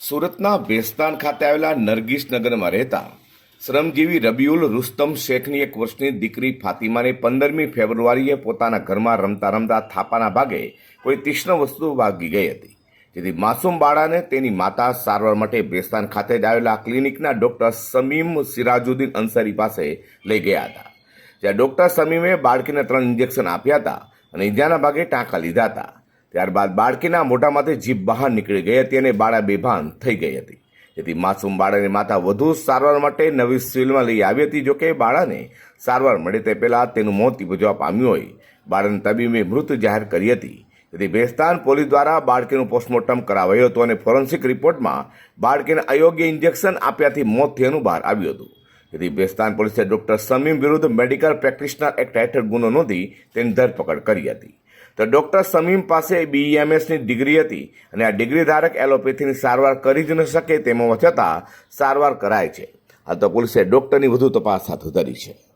સુરતના ભેસ્તાન ખાતે આવેલા નરગીસ રહેતા શ્રમજીવી રબીઉલ રુસ્તમ શેખની એક વર્ષની દીકરી ફાતિમાને પંદરમી ફેબ્રુઆરીએ પોતાના ઘરમાં રમતા રમતા થાપાના ભાગે કોઈ તીક્ષ્ણ વસ્તુ વાગી ગઈ હતી. જેથી માસૂમ બાળાને તેની માતા સારવાર માટે ભેસ્તાન ખાતે જ આવેલા ક્લિનિકના ડોક્ટર સમીમ સિરાજુદ્દીન અંસારી પાસે લઈ ગયા હતા. જ્યાં ડોક્ટર સમીમે બાળકીને ત્રણ ઇન્જેક્શન આપ્યા હતા અને ઈજાના ભાગે ટાંકા લીધા હતા. ત્યારબાદ બાળકીના મોઢામાંથી જીભ બહાર નીકળી ગઈ હતી અને બાળા બેભાન થઈ ગઈ હતી. જેથી માસૂમ બાળાની માતા વધુ સારવાર માટે નવી સિવિલમાં લઈ આવી હતી. જોકે બાળાને સારવાર મળે તે પહેલાં તેનું મોત નિપજવા પામ્યું હોય. બાળાને તબીબે મૃત જાહેર કરી હતી. જેથી ભેસ્તાન પોલીસ દ્વારા બાળકીનું પોસ્ટમોર્ટમ કરાવાયું હતું અને ફોરેન્સિક રિપોર્ટમાં બાળકીને અયોગ્ય ઇન્જેક્શન આપ્યાથી મોત થયાનું બહાર આવ્યું હતું. તેથી ભેસ્તાન પોલીસે ડોક્ટર સમીમ વિરુદ્ધ મેડિકલ પ્રેક્ટિશનર એક્ટ હેઠળ ગુનો નોંધી તેની ધરપકડ કરી હતી. તો ડૉક્ટર સમીમ પાસે બીએમએસની ડિગ્રી હતી અને આ ડિગ્રી ધારક એલોપેથીની સારવાર કરી જ ન શકે તેમ છતાં સારવાર કરાય છે. હાલ તો પોલીસે ડૉક્ટરની વધુ તપાસ હાથ ધરી છે.